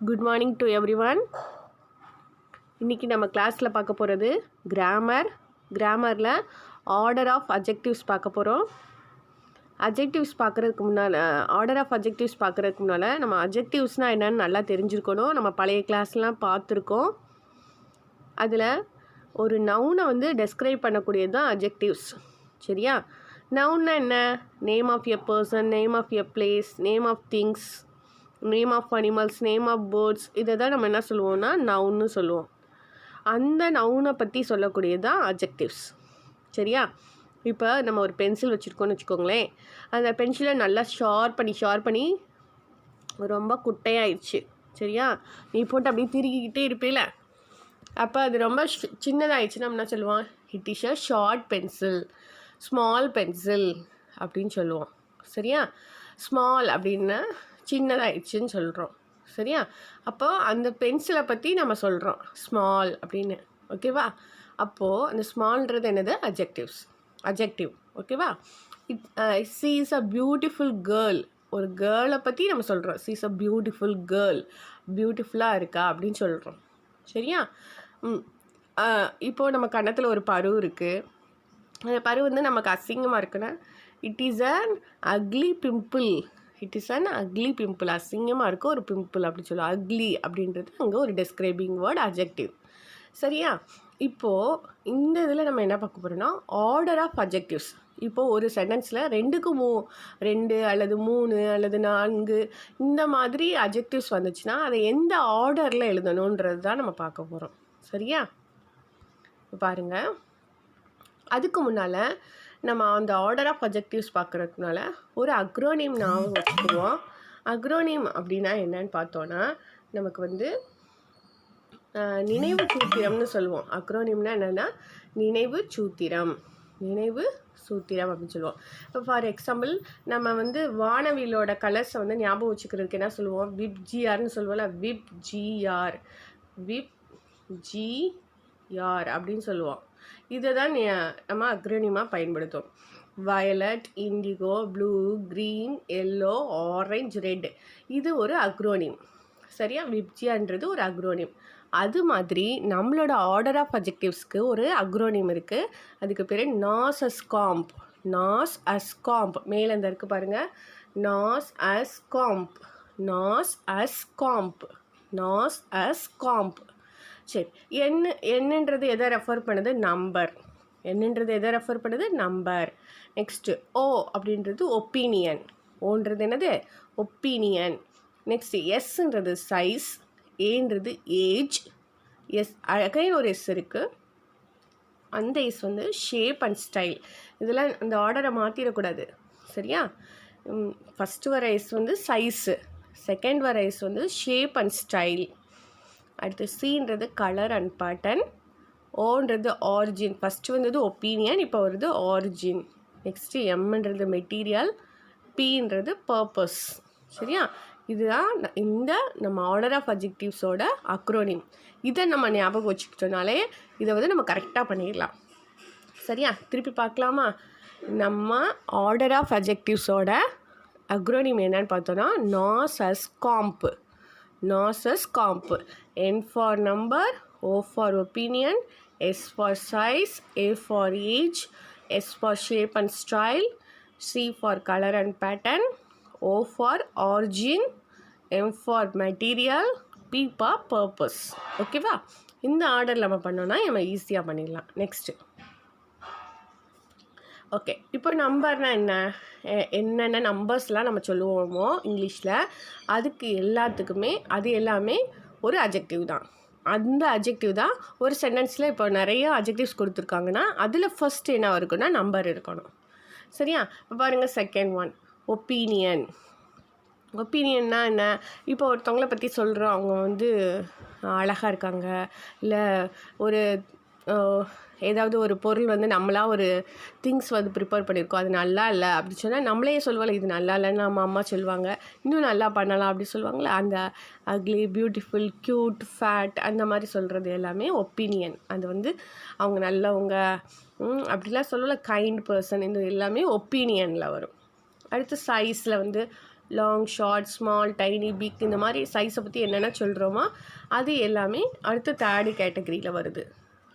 Good morning to every one இன்றைக்கி நம்ம கிளாஸில் பார்க்க போகிறது கிராமர் கிராமரில் ஆர்டர் ஆஃப் அஜெக்டிவ்ஸ் பார்க்க போகிறோம் அஜெக்டிவ்ஸ் பார்க்குறதுக்கு முன்னால் ஆர்டர் ஆஃப் அஜெக்டிவ்ஸ் பார்க்குறதுக்கு முன்னால் நம்ம அஜெக்டிவ்ஸ்னால் என்னன்னு நல்லா தெரிஞ்சுருக்கணும். நம்ம பழைய கிளாஸ்லாம் பார்த்துருக்கோம். அதில் ஒரு நவுனை வந்து டெஸ்கிரைப் பண்ணக்கூடியது தான் அஜெக்டிவ்ஸ் சரியா? நவுன்னா என்ன? Name of a person name of a place name of things name of animals name of birds இதை தான் நம்ம என்ன சொல்லுவோம்னா நவுன்னு சொல்லுவோம். அந்த நவுனை பற்றி சொல்லக்கூடியது தான் அஜெக்டிவ்ஸ் சரியா? இப்போ நம்ம ஒரு பென்சில் வச்சுருக்கோம்னு வச்சுக்கோங்களேன். அந்த பென்சிலை நல்லா ஷார்ப் பண்ணி ஷார்ப் பண்ணி ரொம்ப குட்டையாயிடுச்சு சரியா? நீ போட்டு அப்படியே திருகிக்கிட்டே இருப்பேல. அப்போ அது ரொம்ப சின்னதாகிடுச்சுன்னா நம்ம என்ன சொல்லுவோம்? It is a short pencil small pencil அப்படின்னு சொல்லுவோம். சரியா? ஸ்மால் அப்படின்னா சின்னதாயிடுச்சுன்னு சொல்கிறோம் சரியா? அப்போ அந்த பென்சிலை பற்றி நம்ம சொல்கிறோம் ஸ்மால் அப்படின்னு. ஓகேவா அப்போது அந்த ஸ்மால்ன்றது என்னது? அஜெக்டிவ்ஸ் அஜெக்டிவ் ஓகேவா it she is a beautiful girl ஒரு கேர்ளை பற்றி நம்ம சொல்கிறோம் she is a beautiful girl பியூட்டிஃபுல்லாக இருக்கா அப்படின்னு சொல்கிறோம் சரியா? ம். இப்போது நம்ம கன்னத்தில் ஒரு பரு இருக்குது அந்த பரு வந்து நமக்கு அசிங்கமாக இருக்குன்னா it is an ugly pimple it is an ugly pimple அசிங்கமாக இருக்க ஒரு பிம்பிள் அப்படி சொல்லுவோம் அக்லி அப்படின்றது அங்கே ஒரு டெஸ்கிரைபிங் வேர்ட் அஜெக்டிவ் சரியா? இப்போது இந்த இதில் நம்ம என்ன பார்க்க போகிறோம்னா ஆர்டர் ஆஃப் அஜெக்டிவ்ஸ் இப்போது ஒரு சென்டென்ஸில் ரெண்டுக்கு மூ ரெண்டு அல்லது மூணு அல்லது நான்கு இந்த மாதிரி அஜெக்டிவ்ஸ் வந்துச்சுன்னா அதை எந்த ஆர்டரில் எழுதணுன்றது தான் நம்ம பார்க்க போகிறோம் சரியா? பாருங்கள் அதுக்கு முன்னால் நம்ம அந்த ஆர்டர் ஆஃப் அப்ஜெக்டிவ்ஸ் பார்க்குறதுனால ஒரு அக்ரோனியம் ஞாபகம் வச்சுக்குவோம். அக்ரோனியம் அப்படின்னா என்னன்னு பார்த்தோன்னா நமக்கு வந்து நினைவு சூத்திரம்னு சொல்லுவோம். அக்ரோனியம்னா என்னென்னா நினைவு சூத்திரம். நினைவு சூத்திரம் அப்படின்னு சொல்லுவோம். இப்போ ஃபார் எக்ஸாம்பிள் நம்ம வந்து வானவியலோட கலர்ஸை வந்து ஞாபகம் வச்சுக்கிறதுக்கு என்ன சொல்லுவோம்? விப் ஜிஆர்னு சொல்லுவோம்ல? விப் ஜிஆர் விப் ஜி யார் அப்படின்னு சொல்லுவோம். இதை தான் நம்ம அக்ரணியமாக பயன்படுத்துவோம் violet indigo blue green yellow orange red. இது ஒரு அக்ரோனியம் சரியா? விப்ஜியான்றது ஒரு அக்ரோனியம் அது மாதிரி நம்மளோட ஆர்டர் ஆஃப் அஜெக்டிவ்ஸ்க்கு ஒரு அக்ரோனியம் இருக்குது அதுக்கு பேர் நாஸ் அஸ்காம்ப் நாஸ் அஸ்காம்ப் மேலே இந்த இருக்குது பாருங்கள் நாஸ் அஸ்காம்ப் நாஸ் அஸ்காம்ப் நாஸ் அஸ்காம்ப் சரி. என்ன என்னன்றது எதை ரெஃபர் பண்ணுது? நம்பர் என்னன்றது எதை ரெஃபர் பண்ணுது? நம்பர் நெக்ஸ்ட்டு ஓ அப்படின்றது ஒப்பீனியன் ஓன்றது என்னது? ஒப்பீனியன் நெக்ஸ்ட்டு எஸ்ன்றது சைஸ் ஏன்றது ஏஜ் எஸ் அகைன் ஒரு எஸ் இருக்குது அந்த எஸ் வந்து ஷேப் அண்ட் ஸ்டைல் இதெல்லாம் அந்த ஆர்டரை மாற்றிடக்கூடாது சரியா? ஃபஸ்ட்டு வர எஸ் வந்து சைஸு செகண்ட் வர எஸ் வந்து ஷேப் அண்ட் ஸ்டைல் அடுத்து சின்றது கலர் அண்ட் பேட்டர்ன் ஓன்றது ஆரிஜின் ஃபஸ்ட்டு வந்தது ஒப்பீனியன் இப்போ வருது ஆரிஜின் நெக்ஸ்ட்டு எம்ன்றது மெட்டீரியல் பீன்றது பர்பஸ் சரியா? இதுதான் இந்த நம்ம ஆர்டர் ஆஃப் அஜெக்டிவ்ஸோட அக்ரோனிம் இதை நம்ம ஞாபகம் வச்சுக்கிட்டோனாலே இதை வந்து நம்ம கரெக்டாக பண்ணிடலாம். சரியா? திருப்பி பார்க்கலாமா? நம்ம ஆர்டர் ஆஃப் அஜெக்டிவ்ஸோட அக்ரோனிம் என்னன்னு பார்த்தோன்னா NOS AS COMP NOSAS COMP N for number O for opinion S for size A for age S for shape and style C for colour and pattern O for origin M for material P purpose ஓகேவா இந்த order நம்ம பண்ணோன்னா நம்ம ஈஸியாக பண்ணிடலாம். Next okay இப்போ நம்பர்னால் என்ன? எ- என்னென்ன நம்பர்ஸ்லாம் நம்ம சொல்லுவோமோ இங்கிலீஷில் அதுக்கு எல்லாத்துக்குமே அது எல்லாமே ஒரு அஜெக்டிவ் தான். அந்த அஜெக்டிவ் தான் ஒரு சென்டென்ஸில் இப்போ நிறைய அஜெக்டிவ்ஸ் கொடுத்துருக்காங்கன்னா அதில் ஃபஸ்ட் என்ன இருக்குன்னா நம்பர் இருக்கணும். சரியா? இப்போ பாருங்கள் செகண்ட் ஒன் ஒப்பீனியன் ஒப்பீனியன்னா என்ன? இப்போ ஒருத்தவங்கள பற்றி சொல்கிறோம் அவங்க வந்து அழகாக இருக்காங்க. இல்லை ஒரு ஏதாவது ஒரு பொருள் வந்து நம்மளா ஒரு திங்ஸ் வந்து ப்ரிப்பேர் பண்ணியிருக்கோம் அது நல்லா இல்லை அப்படி சொன்னால் நம்மளே சொல்லுவாங்க இது நல்லா இல்லைன்னு நம்ம அம்மா சொல்லுவாங்க. இன்னும் நல்லா பண்ணலாம் அப்படி சொல்லுவாங்களே அந்த அக்லி பியூட்டிஃபுல் க்யூட் ஃபேட் அந்த மாதிரி சொல்கிறது எல்லாமே ஒப்பீனியன் அது வந்து அவங்க நல்லவங்க அப்படிலாம் சொல்லல கைண்ட் பர்சன் இது எல்லாமே ஒப்பீனியனில் வரும். அடுத்து சைஸில் வந்து long short small tiny big இந்த மாதிரி சைஸை பற்றி என்னென்ன சொல்கிறோமோ அது எல்லாமே அடுத்து தேர்டு கேட்டகரியில் வருது.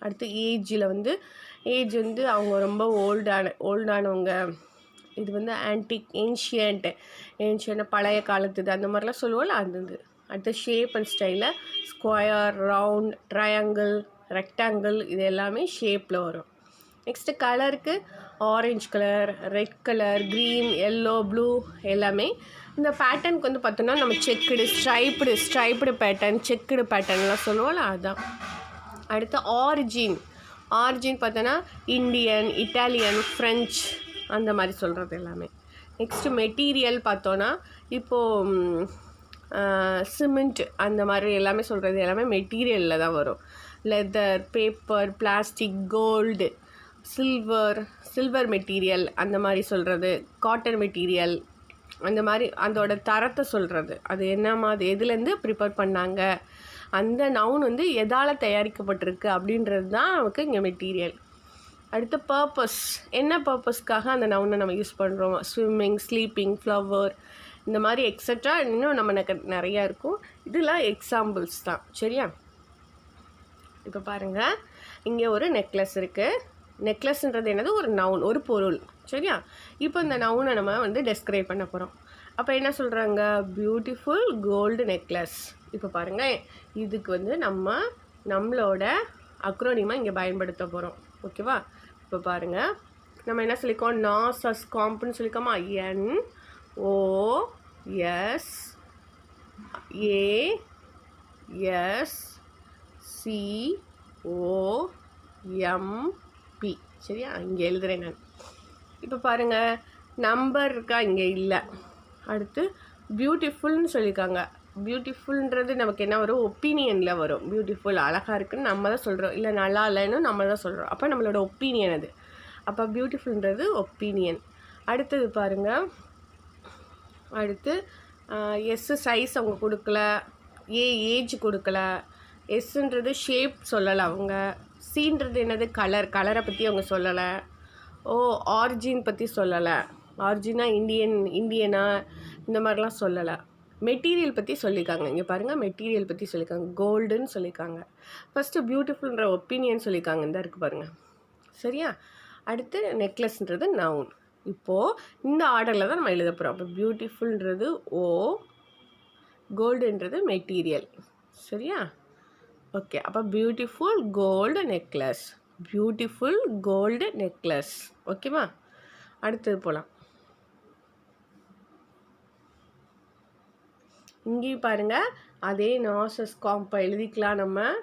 அடுத்து ஏஜில் வந்து ஏஜ் வந்து அவங்க ரொம்ப ஓல்டான ஓல்டானவங்க இது வந்து ஆன்டிக் ஏன்ஷியன்ட் ஏன்ஷியன்ட் பழைய காலத்துது அந்த மாதிரிலாம் சொல்லுவோம்ல அது இது. அடுத்து ஷேப் அண்ட் ஸ்டைலில் ஸ்கொயர் ரவுண்ட் ட்ரையாங்கிள் ரெக்டாங்கிள் இது எல்லாமே ஷேப்பில் வரும். நெக்ஸ்ட்டு கலருக்கு orange colour red colour green yellow blue எல்லாமே. இந்த பேட்டர்னுக்கு வந்து பார்த்தோன்னா நம்ம checked striped striped pattern checked பேட்டர்ன்லாம் சொல்லுவோம்ல அதுதான் அடுத்து ஆரிஜின் ஆரிஜின் பார்த்தோன்னா இந்தியன் இட்டாலியன் ஃப்ரெஞ்ச் அந்த மாதிரி சொல்கிறது எல்லாமே. நெக்ஸ்ட்டு மெட்டீரியல் பார்த்தோன்னா இப்போது சிமெண்ட் அந்த மாதிரி எல்லாமே சொல்கிறது எல்லாமே மெட்டீரியலில் தான் வரும். Leather paper plastic gold silver silver material அந்த மாதிரி சொல்கிறது காட்டன் மெட்டீரியல் அந்த மாதிரி அதோட தரத்தை சொல்கிறது அது என்ன அது எதுலேருந்து ப்ரிப்பேர் பண்ணாங்க? அந்த நவுன் வந்து எதால் தயாரிக்கப்பட்டிருக்கு அப்படின்றது தான் நமக்கு இங்கே மெட்டீரியல் அடுத்து பர்பஸ் என்ன பர்பஸ்க்காக அந்த நவுனை நம்ம யூஸ் பண்ணுறோம் ஸ்விம்மிங் ஸ்லீப்பிங் ஃப்ளவர் இந்த மாதிரி எக்ஸட்ரா இன்னும் நம்ம நிறையா இருக்கும். இதெல்லாம் எக்ஸாம்பிள்ஸ் தான். சரியா? இப்போ பாருங்கள் இங்கே ஒரு நெக்லஸ் இருக்குது நெக்லஸ்ன்றது என்னது? ஒரு நவுன் ஒரு பொருள். சரியா? இப்போ இந்த நவுனை நம்ம வந்து டெஸ்கிரைப் பண்ண போகிறோம் அப்போ என்ன சொல்கிறாங்க பியூட்டிஃபுல் கோல்டு நெக்லஸ் இப்போ பாருங்கள் இதுக்கு வந்து நம்ம நம்மளோட அக்ரோனிமா இங்கே பயன்படுத்த போகிறோம் ஓகேவா இப்போ பாருங்கள் நம்ம என்ன சொல்லிக்கோம் நாசஸ் காம்ப்னு சொல்லிக்கோமா N O S A S C O M P சரியா? இங்கே எழுதுகிறேன் நான். இப்போ பாருங்கள் நம்பர் இருக்கா? இங்கே இல்லை. அடுத்து பியூட்டிஃபுல்னு சொல்லியிருக்காங்க பியூட்டிஃபுல்ன்றது நமக்கு என்ன வரும்? ஒப்பீனியனில் வரும். பியூட்டிஃபுல் அழகாக இருக்குன்னு நம்ம தான் சொல்கிறோம் இல்லை நல்லா இல்லைன்னு நம்ம தான் சொல்கிறோம் அப்போ நம்மளோட ஒப்பீனியன் அது. அப்போ பியூட்டிஃபுல்ன்றது ஒப்பீனியன் அடுத்தது பாருங்கள் அடுத்து எஸ்ஸு சைஸ் அவங்க கொடுக்கல. ஏ ஏஜ் கொடுக்கல. எஸ்ன்றது ஷேப் சொல்லலை அவங்க. சீன்றது என்னது? கலர் கலரை பற்றி அவங்க சொல்லலை. ஓ ஆர்ஜின் பற்றி சொல்லலை. ஆர்ஜினா இந்தியன் இந்தியனா இந்த மாதிரிலாம் சொல்லலை. மெட்டீரியல் பற்றி சொல்லியிருக்காங்க. இங்கே பாருங்கள் மெட்டீரியல் பற்றி சொல்லியிருக்காங்க. கோல்டுன்னு சொல்லியிருக்காங்க. ஃபஸ்ட்டு பியூட்டிஃபுல்ன்ற ஒப்பீனியன் சொல்லியிருக்காங்க. இந்த இருக்குது பாருங்கள் சரியா? அடுத்து நெக்லஸ்ன்றது நவுன் இப்போது இந்த ஆர்டரில் தான் நம்ம எழுத போகிறோம் அப்போ பியூட்டிஃபுல்ன்றது ஓ கோல்டுன்றது மெட்டீரியல் சரியா? ஓகே அப்போ beautiful gold necklace beautiful gold necklace ஓகேவா அடுத்தது போகலாம் இங்கேயும் பாருங்கள் அதே நாசஸ் காம்பை எழுதிக்கலாம் நம்ம.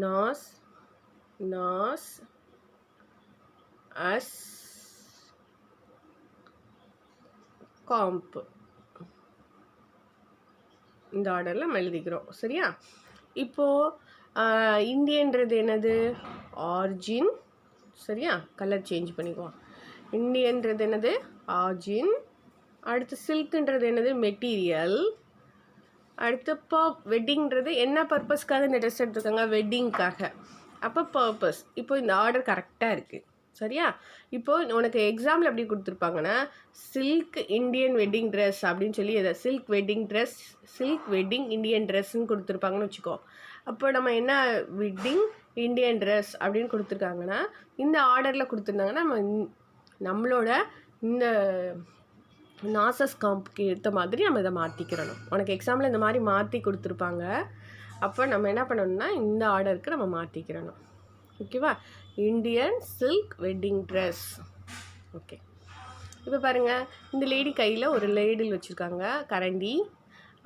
நாஸ் நாஸ் அஸ் காம்ப். இந்த ஆர்டரில் நம்ம எழுதிக்கிறோம். சரியா? இப்போது இந்தியன்றது என்னது? ஆர்ஜின். சரியா? கலர் சேஞ்ச் பண்ணிக்குவோம். இந்தியன்றது என்னது? ஆர்ஜின். அடுத்து சில்க்குன்றது என்னது? மெட்டீரியல். அடுத்து வெட்டிங்கிறது என்ன பர்பஸ்க்காக இந்த ட்ரெஸ் எடுத்துருக்காங்க? வெட்டிங்க்காக அப்போ பர்பஸ் இப்போ இந்த ஆர்டர் கரெக்டாக இருக்குது சரியா? இப்போது உனக்கு எக்ஸாம்பிள் எப்படி கொடுத்துருப்பாங்கன்னா சில்க் இந்தியன் வெட்டிங் ட்ரெஸ் அப்படின்னு சொல்லி எதை silk wedding dress silk wedding Indian ட்ரெஸ்ன்னு கொடுத்துருப்பாங்கன்னு வச்சுக்கோ. அப்போ நம்ம என்ன வெட்டிங் இந்தியன் ட்ரெஸ் அப்படின்னு கொடுத்துருக்காங்கன்னா இந்த ஆர்டரில் கொடுத்துருந்தாங்கன்னா நம்ம நம்மளோட இந்த நாசஸ் காம்புக்கு ஏற்ற மாதிரி நம்ம இதை மாற்றிக்கிறணும் உனக்கு எக்ஸாம்பிள் இந்த மாதிரி மாற்றி கொடுத்துருப்பாங்க. அப்போ நம்ம என்ன பண்ணணும்னா இந்த ஆர்டருக்கு நம்ம மாற்றிக்கிறணும் ஓகேவா Indian silk wedding dress okay இப்போ பாருங்கள் இந்த லேடி கையில் ஒரு லேடில் வச்சுருக்காங்க கரண்டி.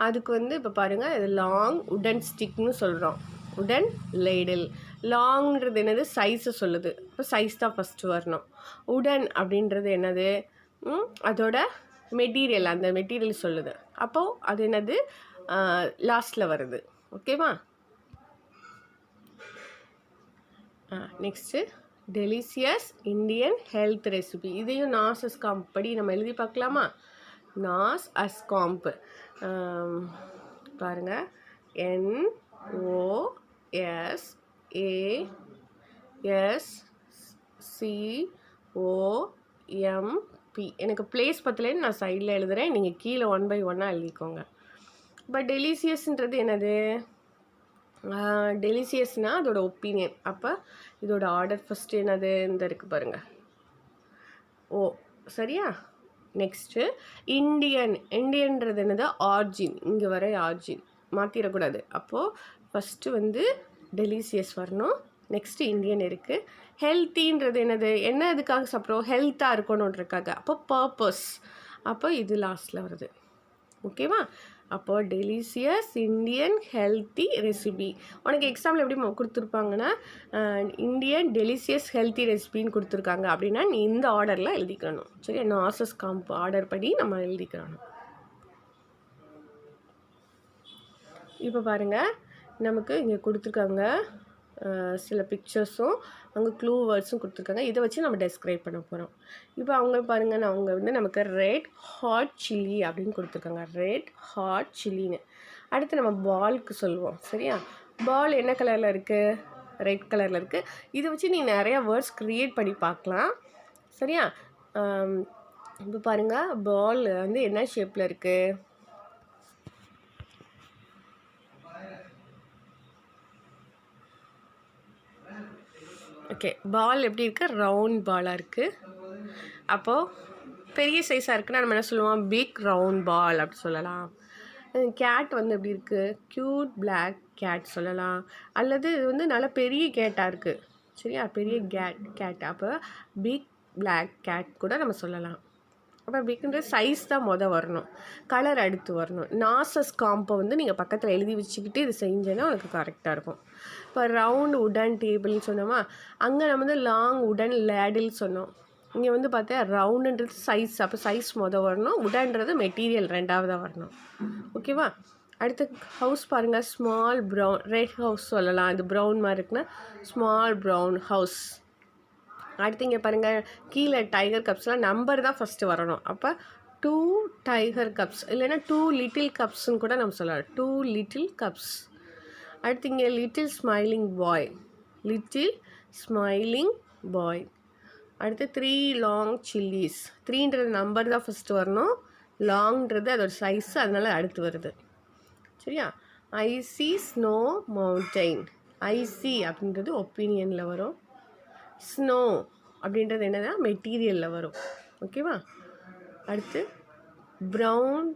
அதுக்கு வந்து இப்போ பாருங்கள் இது லாங் உடன் ஸ்டிக்னு சொல்கிறோம் உடன் லேடில் லாங்ன்றது என்னது? சைஸை சொல்லுது. இப்போ சைஸ் தான் ஃபஸ்ட்டு வரணும். உடன் அப்படின்றது என்னது? அதோட மெட்டீரியல் அந்த மெட்டீரியல் சொல்லுது. அப்போது அது என்னது? லாஸ்ட்டில் வருது. ஓகேவா next delicious Indian health recipe இதையும் நாஸ் காம்ப் படி நம்ம எழுதி பார்க்கலாமா? நாஸ் அஸ் காம்ப் பாருங்கள் N O S A S C O M P எனக்கு பிளேஸ் பத்தலேன்னு நான் சைடில் எழுதுகிறேன் நீங்கள் கீழே ஒன் பை ஒன்னாக எழுதிக்கோங்க. பட் டெலிசியஸ்ன்றது என்னது? டெலிசியஸ்னால் அதோட ஒப்பீனியன் அப்போ இதோட ஆர்டர் ஃபஸ்ட்டு என்னது இந்த இருக்குது பாருங்கள் ஓ சரியா? நெக்ஸ்ட்டு இண்டியன் இண்டியன்றது என்னது? ஆர்ஜின் இங்கே வர ஆர்ஜின் மாற்றிடக்கூடாது அப்போது ஃபஸ்ட்டு வந்து டெலிசியஸ் வரணும். நெக்ஸ்ட்டு இந்தியன் இருக்குது ஹெல்த்தின்றது என்னது? என்ன இதுக்காக சாப்பிட்றோம்? ஹெல்த்தாக இருக்கணுன்றக்காக அப்போ பர்பஸ் அப்போ இது லாஸ்ட்டில் வருது. ஓகேவா அப்போ டெலிசியஸ் இந்தியன் ஹெல்த்தி ரெசிபி உனக்கு எக்ஸாம்பிள் எப்படி கொடுத்துருப்பாங்கன்னா இந்தியன் டெலிசியஸ் ஹெல்த்தி ரெசிபின்னு கொடுத்துருக்காங்க அப்படின்னா நீ இந்த ஆர்டரில் எழுதிக்கணும். சரி சரியா ஆசஸ் காம்ப் ஆர்டர் படி நம்ம எழுதிக்கணும். இப்போ பாருங்கள் நமக்கு இங்கே கொடுத்துருக்காங்க சில பிக்சர்ஸும் அங்கே க்ளூ வேர்ட்ஸும் கொடுத்துருக்காங்க. இதை வச்சு நம்ம டெஸ்கிரைப் பண்ண போகிறோம் இப்போ அவங்க பாருங்கள் நான் அவங்க வந்து நமக்கு ரெட் ஹாட் சில்லி அப்படின்னு கொடுத்துருக்காங்க. ரெட் ஹாட் சில்லின்னு அடுத்து நம்ம பால்க்கு சொல்லுவோம். சரியா? பால் என்ன கலரில் இருக்குது ரெட் கலரில் இருக்குது இதை வச்சு நீ நிறையா வேர்ட்ஸ் க்ரியேட் பண்ணி பார்க்கலாம். சரியா? இப்போ பாருங்கள் பால் வந்து என்ன ஷேப்பில் இருக்குது ஓகே பால் எப்படி இருக்குது ரவுண்ட் பாலாக இருக்குது அப்போது பெரிய சைஸாக இருக்குன்னா நம்ம என்ன சொல்லுவோம்? பிக் ரவுண்ட் பால் அப்படி சொல்லலாம். கேட் வந்து எப்படி இருக்குது க்யூட் பிளாக் கேட் சொல்லலாம். அல்லது இது வந்து நல்ல பெரிய கேட்டாக இருக்குது சரியா? பெரிய கேட் கேட் அப்போ பிக் பிளாக் கேட் கூட நம்ம சொல்லலாம். அப்போ பிக்ன்ற சைஸ் தான் மொதல் வரணும். கலர் அடுத்து வரணும். நாசஸ் காம்பை வந்து நீங்கள் பக்கத்தில் எழுதி வச்சுக்கிட்டு இது செஞ்சேன்னா உனக்கு கரெக்டாக இருக்கும். இப்போ ரவுண்ட் உடன் டேபிள்னு சொன்னோமா அங்கே நம்ம வந்து லாங் உடன் லேடில் சொன்னோம். இங்கே வந்து பார்த்தா ரவுண்டுன்றது சைஸ் அப்போ சைஸ் மொதல் வரணும் உடன்றது மெட்டீரியல் ரெண்டாவதாக வரணும். ஓகேவா? அடுத்து ஹவுஸ் பாருங்கள் ஸ்மால் ப்ரௌன் ரெட் ஹவுஸ் சொல்லலாம் இது ப்ரௌன் மாதிரி இருக்குன்னா ஸ்மால் ப்ரௌன் ஹவுஸ். அடுத்து இங்கே பாருங்கள் கீழே டைகர் கப்ஸ்லாம் நம்பர் தான் ஃபஸ்ட்டு வரணும். அப்போ டூ டைகர் கப்ஸ் இல்லைன்னா டூ லிட்டில் கப்ஸ்னு கூட நம்ம சொல்லலாம். டூ லிட்டில் கப்ஸ் அடுத்து இங்கே little smiling boy little smiling boy அடுத்து த்ரீ லாங் சில்லிஸ் த்ரீன்றது நம்பர் தான் ஃபஸ்ட்டு வரணும். லாங்ன்றது அதோட சைஸ் அதனால அடுத்து வருது. சரியா? ஐசி ஸ்னோ மவுண்டெயின் ஐசி அப்படின்றது ஒப்பீனியனில் வரும். ஸ்னோ அப்படின்றது என்னன்னா மெட்டீரியலில் வரும். ஓகேவா அடுத்து ப்ரௌன்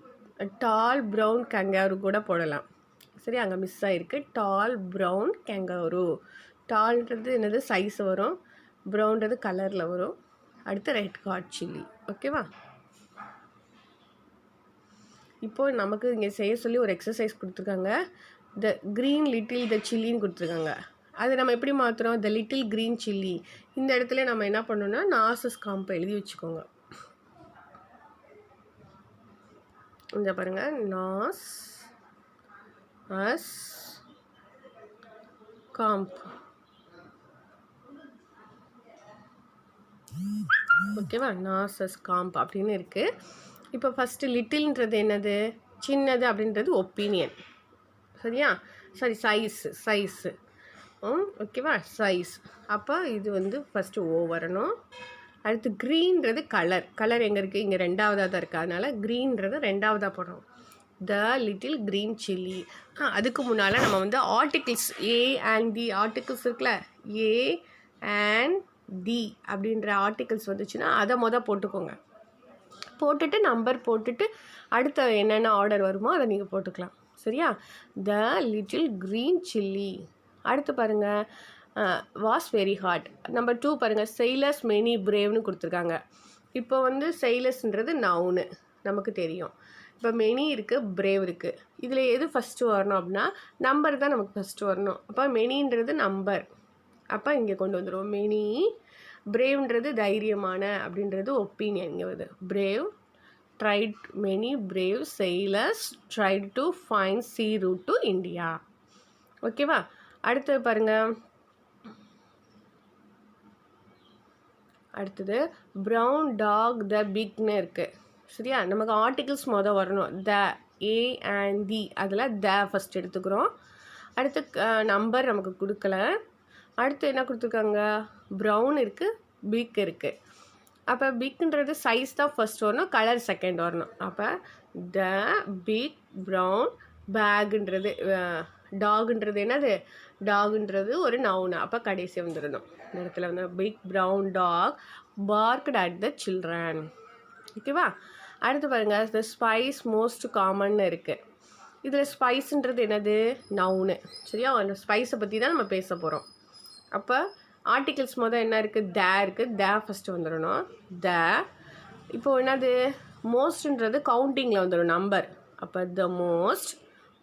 டால் ப்ரௌன் கங்காரு கூட போடலாம். சரி அங்கே மிஸ் ஆகிருக்கு டால் ப்ரௌன் கேங்கரு டால்ன்றது என்னது? சைஸ் வரும். ப்ரௌன்றது கலரில் வரும். அடுத்து ரெட் ஹாட் சில்லி ஓகேவா இப்போ நமக்கு இங்கே செய்ய சொல்லி ஒரு எக்ஸசைஸ் கொடுத்துருக்காங்க. த க்ரீன் லிட்டில் த சில்லின்னு கொடுத்துருக்காங்க. அது நம்ம எப்படி மாற்றுறோம் த லிட்டில் க்ரீன் சில்லி இந்த இடத்துல நம்ம என்ன பண்ணணும்னா நாசஸ் காம்பை எழுதி வச்சுக்கோங்க. இந்த பாருங்கள் நாஸ் அஸ் காம்ப் ஓகேவா நாசஸ் காம்ப் அப்படின்னு இருக்குது இப்போ ஃபஸ்ட்டு லிட்டில்ன்றது என்னது? சின்னது அப்படின்றது ஒப்பீனியன் சரியா? சாரி சைஸு சைஸு ஓகேவா சைஸ் அப்போ இது வந்து ஃபஸ்ட்டு ஓ வரணும். அடுத்து க்ரீன்றது கலர் கலர் எங்கே இருக்குது இங்கே ரெண்டாவதாக தான் இருக்குது அதனால் க்ரீன்றது ரெண்டாவதாக போடணும். த லிட்டில் க்ரீன் சில்லி அதுக்கு முன்னால் நம்ம வந்து articles A and the articles இருக்குல்ல? ஏ அண்ட் டி அப்படின்ற ஆர்டிகிள்ஸ் வந்துச்சுன்னா அதை மொதல் போட்டுக்கோங்க. போட்டுட்டு நம்பர் போட்டுட்டு அடுத்த என்னென்ன ஆர்டர் வருமோ அதை நீங்கள் போட்டுக்கலாம். சரியா? த லிட்டில் க்ரீன் சில்லி அடுத்து பாருங்கள் was very hot number two பாருங்கள் செய்லஸ் மெனி பிரேவ்னு கொடுத்துருக்காங்க. இப்போ வந்து செயலர்ஸ்ன்றது நவுனு நமக்கு தெரியும். இப்போ மெனி இருக்குது பிரேவ் இருக்குது இதில் எது ஃபஸ்ட்டு வரணும் அப்படின்னா நம்பர் தான் நமக்கு ஃபஸ்ட்டு வரணும். அப்போ மெனின்றது நம்பர் அப்போ இங்கே கொண்டு வந்துடுவோம் மெனி பிரேவ்ன்றது தைரியமான அப்படின்றது ஒப்பீனியன் இங்கே வருது. Brave tried many brave sailors tried to find sea route to India ஓகேவா அடுத்தது பாருங்கள் அடுத்தது ப்ரௌன் டாக் த பிக்னு இருக்குது சரியா? நமக்கு ஆர்டிகிள்ஸ் மொதல் வரணும். The A and the. அதில் த ஃபஸ்ட் எடுத்துக்கிறோம். அடுத்து நம்பர் நமக்கு கொடுக்கல. அடுத்து என்ன கொடுத்துருக்காங்க? ப்ரௌன் இருக்குது பிக் இருக்குது அப்போ பிக்ன்றது சைஸ் தான் ஃபர்ஸ்ட் வரணும் கலர் செகண்ட் வரணும். அப்போ த பிக் ப்ரௌன் பேக்குன்றது டாகுன்றது என்னது? டாகுன்றது ஒரு நவுனு அப்போ கடைசி வந்துடணும். இந்த இடத்துல வந்து big brown dog barked at the children ஓகேவா அடுத்து பாருங்கள் த ஸ்பைஸ் மோஸ்ட் காமன் இருக்குது இதில் ஸ்பைஸுன்றது என்னது? நவுனு சரியா? அந்த ஸ்பைஸை பற்றி தான் நம்ம பேச போகிறோம் அப்போ ஆர்டிகிள்ஸ் மொதல் என்ன இருக்குது தே இருக்குது தே ஃபஸ்ட்டு வந்துடணும் த இப்போது என்னது? மோஸ்ட்ன்றது கவுண்டிங்கில் வந்துடும் நம்பர் அப்போ the most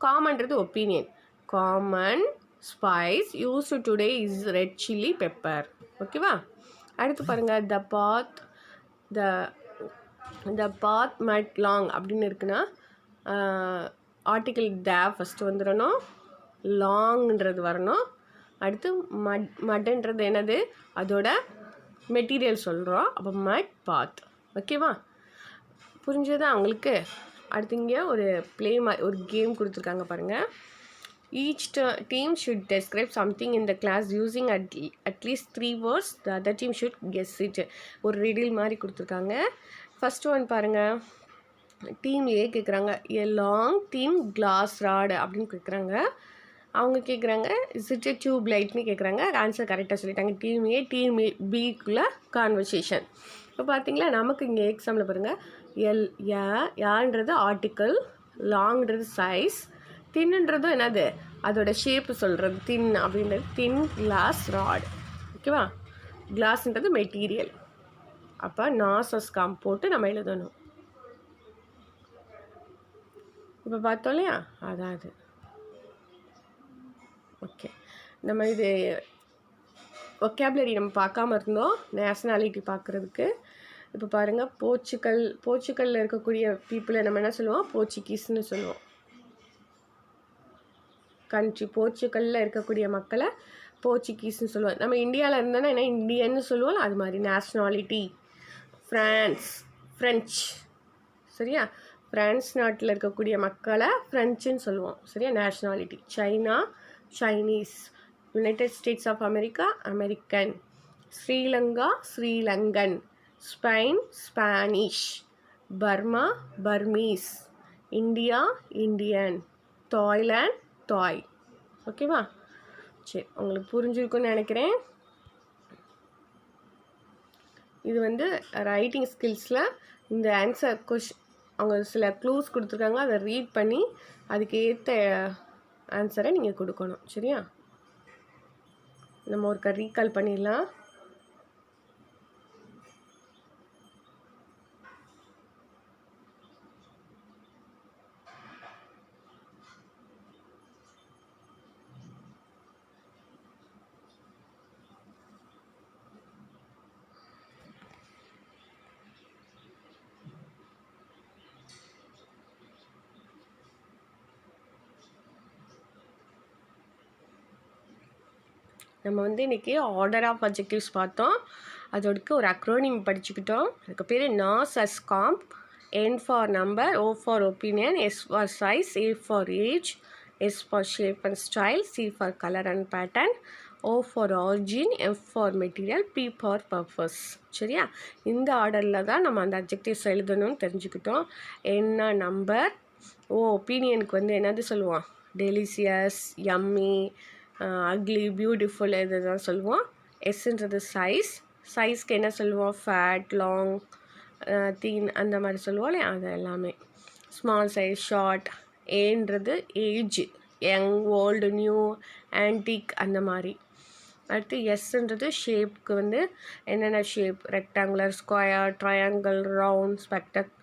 காமன்றது opinion common spice use today is red chilli pepper ஓகேவா அடுத்து பாருங்கள் த பாத் த இந்த பாத் மட் லாங் அப்படின்னு இருக்குன்னா ஆர்டிக்கிள் டே ஃபஸ்ட்டு வந்துடணும் லாங்ன்றது வரணும். அடுத்து மட் மட்ன்றது என்னது? அதோட மெட்டீரியல் சொல்கிறோம் அப்போ மட் பாத் ஓகேவா புரிஞ்சதா அவங்களுக்கு அடுத்து இங்கே ஒரு ப்ளே மா ஒரு கேம் கொடுத்துருக்காங்க பாருங்கள் each team should describe something in the class using at at least three words the other team should guess it ஒரு ரிடில் மாதிரி கொடுத்துருக்காங்க. ஃபஸ்ட் ஒன் பாருங்கள் டீம் ஏ கேட்குறாங்க a long thin glass rod அப்படின்னு கேட்குறாங்க அவங்க கேட்குறாங்க சிட்டு டியூப் லைட்னு கேட்குறாங்க ஆன்சர் கரெக்டாக சொல்லிட்டாங்க. டீம் ஏ டீம் பிக்குள்ளே கான்வர்சேஷன் இப்போ பார்த்தீங்களா நமக்கு இங்கே எக்ஸாமில் பாருங்கள் எல் யா யான்றது ஆர்டிக்கல் லாங்ன்றது சைஸ் தின்னுன்றதும் என்னது? அதோட ஷேப்பு சொல்கிறது தின் அப்படின்றது தின் கிளாஸ் ராட் ஓகேவா கிளாஸ்ன்றது மெட்டீரியல் அப்போ நாசஸ் காம் போட்டு நம்ம எழுதணும். இப்போ பார்த்தோம் இல்லையா? அதான் அது. ஓகே நம்ம இது ஒக்கேபுலரி நம்ம பார்க்காம இருந்தோம். நேஷ்னாலிட்டி பார்க்குறதுக்கு. இப்போ பாருங்கள் போர்ச்சுக்கல் போர்ச்சுக்கல்லில் இருக்கக்கூடிய பீப்புளை நம்ம என்ன சொல்லுவோம்? போர்ச்சுகீஸ்னு சொல்லுவோம். கண்ட்ரி போர்ச்சுக்கல்லில் இருக்கக்கூடிய மக்களை போர்ச்சுகீஸ்னு சொல்லுவோம். நம்ம இந்தியாவில் இருந்தோன்னா என்ன? இந்தியன்னு சொல்லுவோம் அது மாதிரி. Nationality France French. சரியா? ஃப்ரான்ஸ் நாட்டில் இருக்கக்கூடிய மக்களை ஃப்ரெஞ்சுன்னு சொல்லுவோம். சரியா? Nationality China Chinese United States of America American Sri Lanka Sri Lankan. Spain Spanish Burma Burmese. India Indian. Thailand Thai ஓகேவா சரி உங்களுக்கு புரிஞ்சிருக்குன்னு நினைக்கிறேன். இது வந்து ரைட்டிங் ஸ்கில்ஸில் இந்த ஆன்சர் கொஷ் அவங்க சில க்ளூஸ் கொடுத்துருக்காங்க அதை ரீட் பண்ணி அதுக்கு ஏற்ற ஆன்சரை நீங்கள் கொடுக்கணும். சரியா? நம்ம ஒருக்க ரீகால் பண்ணிடலாம். நம்ம வந்து இன்றைக்கி ஆர்டர் ஆஃப் அப்ஜெக்டிவ்ஸ் பார்த்தோம். அதோடுக்கு ஒரு அக்ரோனிம் படிச்சுக்கிட்டோம். அதுக்கு பேர் NOS AS COMP N for number O for opinion S for size A for age S for shape and style C for colour and pattern O for origin F for material P for purpose சரியா? இந்த ஆர்டரில் தான் நம்ம அந்த objectives எழுதணும்னு தெரிஞ்சுக்கிட்டோம். என்ன number ஓ ஒப்பீனியனுக்கு வந்து என்னது சொல்லுவான்? டெலிசியஸ் யம்மி அக்லி பியூட்டிஃபுல் இதுதான் சொல்லுவோம். எஸ்ன்றது சைஸ் சைஸ்க்கு என்ன சொல்லுவோம்? ஃபேட் லாங் தீன் அந்த மாதிரி சொல்லுவோம் இல்லையா? அது எல்லாமே. ஸ்மால் சைஸ் ஷார்ட் ஏன்றது age young old new antique அந்த மாதிரி. அடுத்து எஸ்ன்றது ஷேப்புக்கு வந்து என்னென்ன shape rectangular square triangle round ஸ்பெக்டக்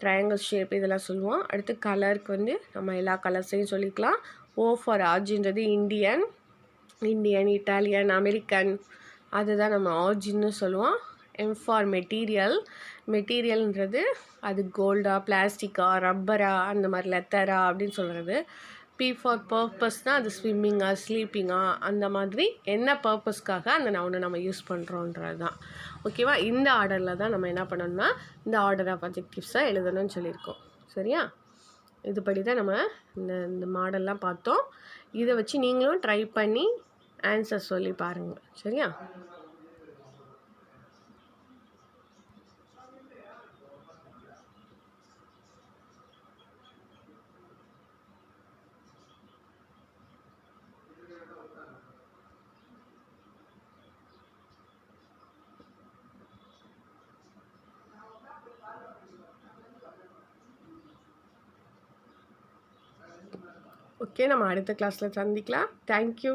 triangle shape இதெல்லாம் சொல்லுவோம். அடுத்து கலருக்கு வந்து நம்ம எல்லா கலர்ஸையும் சொல்லிக்கலாம். ஓ ஃபார் ஆர்ஜின்றது இந்தியன் இந்தியன் இட்டாலியன் அமெரிக்கன் அதுதான் நம்ம ஆர்ஜின்னு சொல்லுவோம். எம் ஃபார் மெட்டீரியல் மெட்டீரியல்ன்றது அது கோல்டா பிளாஸ்டிக்கா ரப்பரா அந்த மாதிரி லெத்தரா அப்படின்னு சொல்கிறது பி ஃபார் பர்பஸ்னால் அது ஸ்விம்மிங்கா ஸ்லீப்பிங்கா அந்த மாதிரி என்ன பர்பஸ்க்காக அந்த நவுனை நம்ம யூஸ் பண்ணுறோன்றது தான். ஓகேவா இந்த ஆர்டரில் தான் நம்ம என்ன பண்ணணும்னா இந்த ஆர்டர் ஆஃப் அப்ஜெக்டிவ்ஸாக எழுதணும்னு சொல்லியிருக்கோம். சரியா? இதுபடி தான் நம்ம இந்த இந்த மாடல்லாம் பார்த்தோம். இதை வச்சு நீங்களும் ட்ரை பண்ணி ஆன்சர் சொல்லி பாருங்கள் சரியா? ஓகே நம்ம அடுத்த கிளாஸில் சந்திக்கலாம். தேங்க்யூ